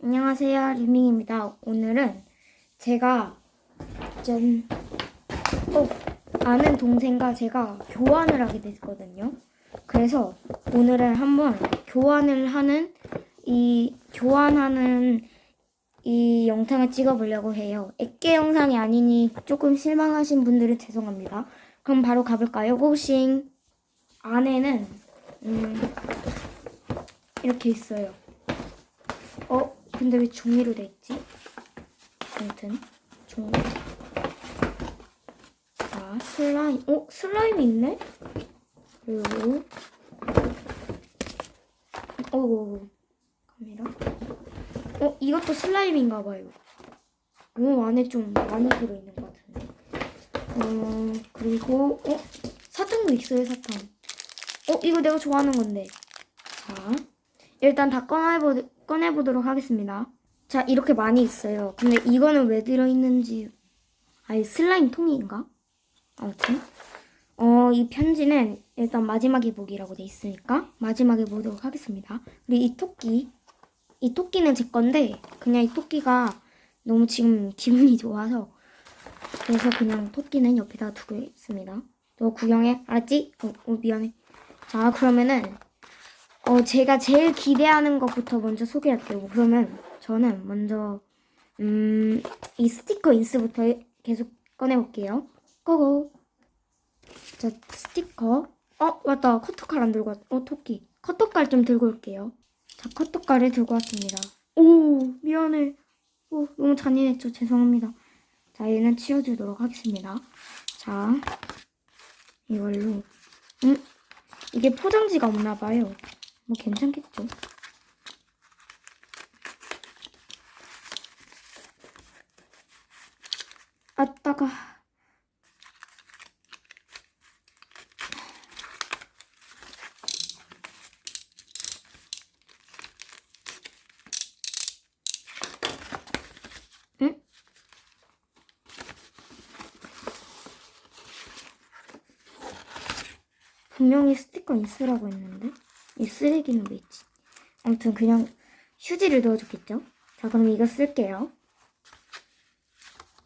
안녕하세요. 리밍입니다. 오늘은 제가 짠, 어, 아는 동생과 제가 교환을 하게 됐거든요. 그래서 오늘은 한번 교환을 하는 이 교환하는 이 영상을 찍어보려고 해요. 액계 영상이 아니니 조금 실망하신 분들은 죄송합니다. 그럼 바로 가볼까요? 고싱 안에는 음, 이렇게 있어요. 어? 근데 왜 종이로 돼 있지? 아무튼 종이. 자 슬라임. 어? 슬라임이 있네? 그리고 어우 카메라. 어? 이것도 슬라임인가 봐요. 오 안에 좀 많이 들어 있는 것 같은데. 어 그리고 어? 사탕도 있어요 사탕. 어 이거 내가 좋아하는 건데. 자 일단 다 꺼내보, 꺼내보도록 하겠습니다. 자, 이렇게 많이 있어요. 근데 이거는 왜 들어있는지, 아니, 슬라임 통인가? 아무튼. 어, 이 편지는 일단 마지막에 보기라고 돼 있으니까 마지막에 보도록 하겠습니다. 그리고 이 토끼. 이 토끼는 제 건데, 그냥 이 토끼가 너무 지금 기분이 좋아서, 그래서 그냥 토끼는 옆에다 두고 있습니다. 너 구경해? 알았지? 어, 어, 미안해. 자, 그러면은, 어, 제가 제일 기대하는 것부터 먼저 소개할게요. 그러면 저는 먼저, 음, 이 스티커 인스부터 계속 꺼내볼게요. 고고. 자, 스티커. 어, 맞다. 커터칼 안 들고 왔, 어, 토끼. 커터칼 좀 들고 올게요. 자, 커터칼을 들고 왔습니다. 오, 미안해. 오, 너무 잔인했죠. 죄송합니다. 자, 얘는 치워주도록 하겠습니다. 자, 이걸로. 음, 이게 포장지가 없나 봐요. 뭐 괜찮겠죠. 아따가. 응? 분명히 스티커 있으라고 했는데 이 쓰레기는 왜 있지? 아무튼 그냥 휴지를 넣어줬겠죠? 자 그럼 이거 쓸게요.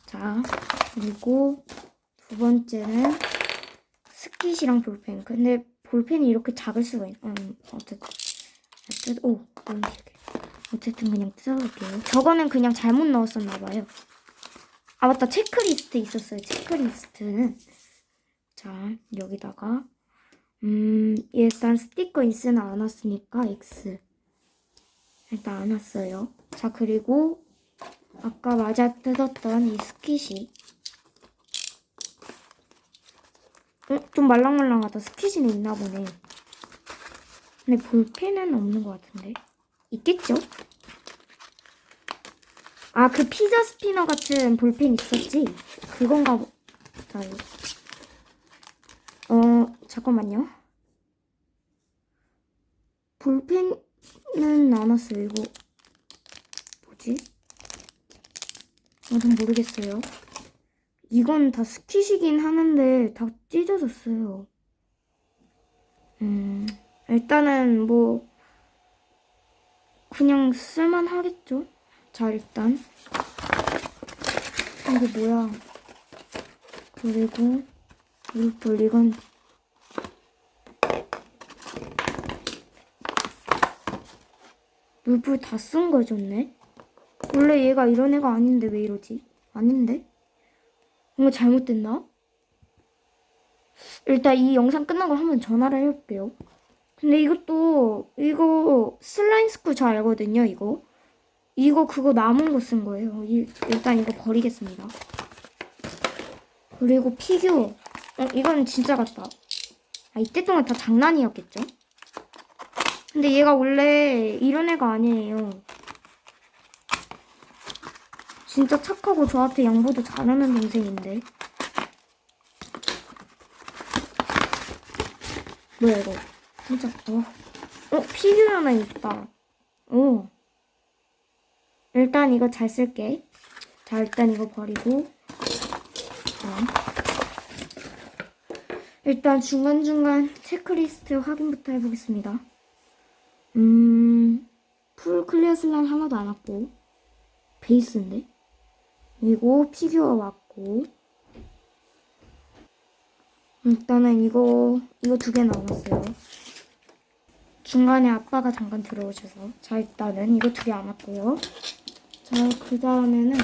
자 그리고 두 번째는 스킷이랑 볼펜. 근데 볼펜이 이렇게 작을 수가 있. 음 어쨌든 어쨌든 오. 어쨌든 그냥 뜯어볼게요. 저거는 그냥 잘못 넣었었나 봐요. 아 맞다 체크리스트 있었어요. 체크리스트는 자 여기다가 음, 일단 스티커 인스는 안 왔으니까 X. 일단 안 왔어요. 자, 그리고 아까 맞아 뜯었던 이 스킷이. 어, 좀 말랑말랑하다. 스킷이 있나 보네. 근데 볼펜은 없는 것 같은데. 있겠죠? 아, 그 피자 스피너 같은 볼펜 있었지? 그건가 보다. 이거. 어, 잠깐만요. 볼펜은 안 왔어요. 이거 뭐지? 아, 전 모르겠어요. 이건 다 스키시긴 하는데 다 찢어졌어요. 음, 일단은 뭐 그냥 쓸만 하겠죠? 자, 일단 이게 뭐야? 그리고 물불 이건 물불 다쓴 거 줬네? 원래 얘가 이런 애가 아닌데 왜 이러지? 아닌데? 뭔가 잘못됐나? 일단 이 영상 끝나고 한번 전화를 해볼게요. 근데 이것도 이거 슬라임 스쿨 잘 알거든요 이거. 이거 그거 남은 거 쓴 거예요. 이, 일단 이거 버리겠습니다. 그리고 피규어. 어, 이건 진짜 같다. 아, 이때 동안 다 장난이었겠죠? 근데 얘가 원래 이런 애가 아니에요. 진짜 착하고 저한테 양보도 잘하는 동생인데. 뭐야, 이거. 진짜, 어. 어, 피규어 하나 있다. 어. 일단 이거 잘 쓸게. 자, 일단 이거 버리고. 자. 일단 중간중간 체크리스트 확인부터 해보겠습니다. 음, 풀 클리어 슬라임 하나도 안 왔고 베이스인데 그리고 피규어 왔고 일단은 이거 이거 두 개 남았어요. 중간에 아빠가 잠깐 들어오셔서 자 일단은 이거 두 개 안 왔고요. 자 그 다음에는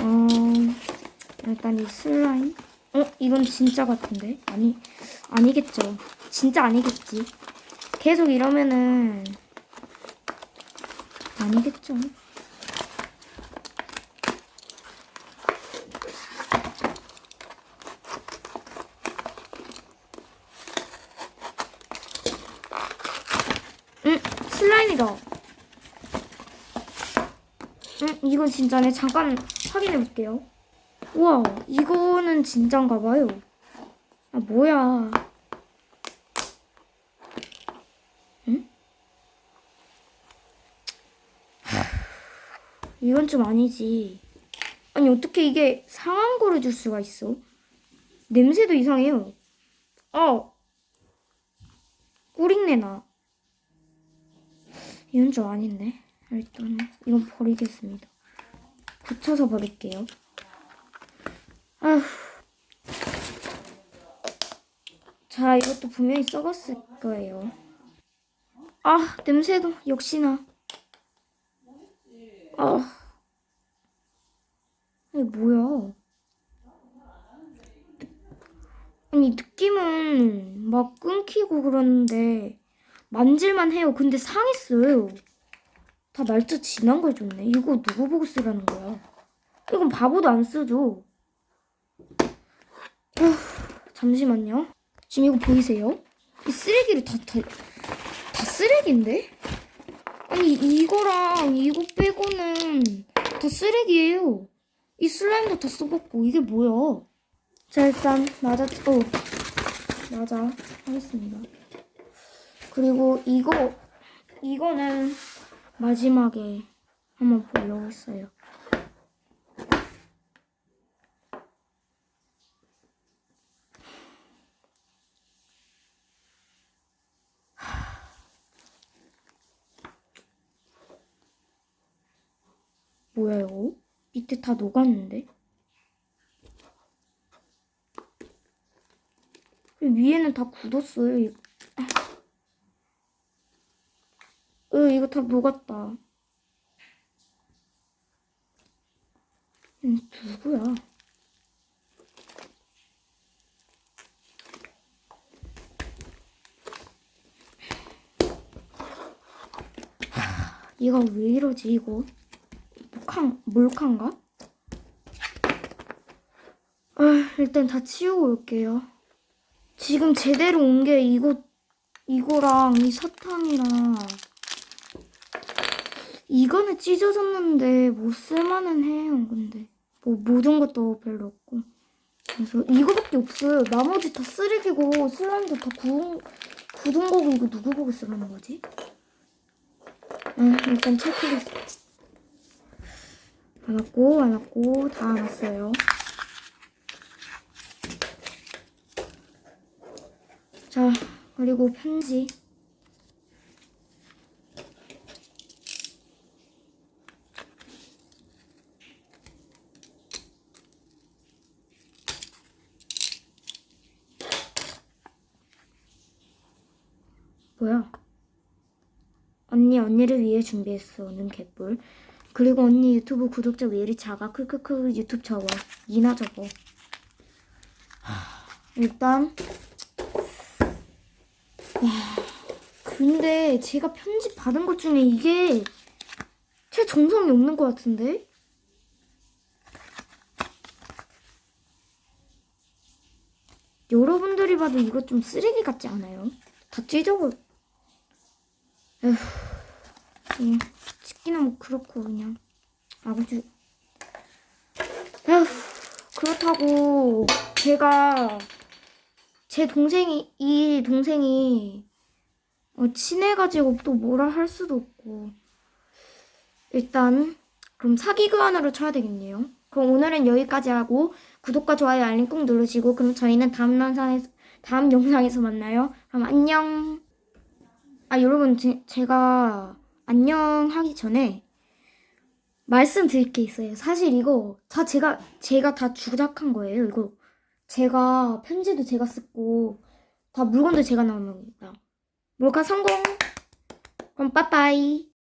어 일단 이 슬라임 어 이건 진짜 같은데 아니 아니겠죠. 진짜 아니겠지. 계속 이러면은 아니겠죠. 응, 슬라임이다. 응, 이건 진짜네. 잠깐 확인해 볼게요. 우와, 이거는 진짠가 봐요. 아, 뭐야. 이건 좀 아니지. 아니, 어떻게 이게 상한 거를 줄 수가 있어? 냄새도 이상해요. 어! 꿀익내 나. 이건 좀 아닌데. 일단 이건 버리겠습니다. 붙여서 버릴게요. 아휴. 자, 이것도 분명히 썩었을 거예요. 아, 냄새도 역시나. 아. 이게 뭐야? 아니, 느낌은 막 끊기고 그러는데 만질만 해요. 근데 상했어요. 다 날짜 지난 걸 줬네. 이거 누구 보고 쓰라는 거야? 이건 바보도 안 쓰죠. 후, 잠시만요. 지금 이거 보이세요? 이 쓰레기를 다, 다, 다 쓰레기인데? 아니, 이거랑 이거 빼고는 다 쓰레기예요. 이 슬라임도 다 썩었고, 이게 뭐야? 자, 일단, 맞아, 어, 맞아, 하겠습니다. 그리고 이거 이거는 마지막에 한번 보려고 했어요. 뭐야 이거? 밑에 다 녹았는데? 그리고 위에는 다 굳었어요. 이- 으, 이거 다 녹았다. 음, 누구야? 이거 왜 이러지, 이거? 몰칸, 몰칸가? 아, 일단 다 치우고 올게요. 지금 제대로 온 게 이거, 이거랑 이 사탕이랑 이거는 찢어졌는데 뭐 쓸만은 해요 근데 뭐 모든 것도 별로 없고 그래서 이거밖에 없어요 나머지 다 쓰레기고 슬라임도 다 구운, 굳은 거고 이거 누구 보고 쓰라는 거지? 응 일단 체크리스트 안 왔고 다안 왔어요 자 그리고 편지 뭐야? 언니 언니를 위해 준비했어 는 개뿔. 그리고 언니 유튜브 구독자 왜 이리 작아? 크크크 유튜브 접어. 이나 접어. 일단 와 근데 제가 편집 받은 것 중에 이게 제 정성이 없는 것 같은데? 여러분들이 봐도 이거 좀 쓰레기 같지 않아요? 다 찢어버 에휴, 예, 찍기는 뭐 그렇고 그냥 아버지 에휴, 그렇다고 제가 제 동생이 이 동생이 어, 친해가지고 또 뭐라 할 수도 없고 일단 그럼 사기 교환으로 쳐야 되겠네요. 그럼 오늘은 여기까지 하고 구독과 좋아요 알림 꼭 누르시고 그럼 저희는 다음 영상에서 다음 영상에서 만나요. 그럼 안녕. 아 여러분 제, 제가 안녕 하기 전에 말씀드릴 게 있어요. 사실 이거 다 제가 제가 다 주작한 거예요. 이거 제가 편지도 제가 쓰고 다 물건도 제가 나온 겁니다. 몰카 성공. 그럼 빠빠이.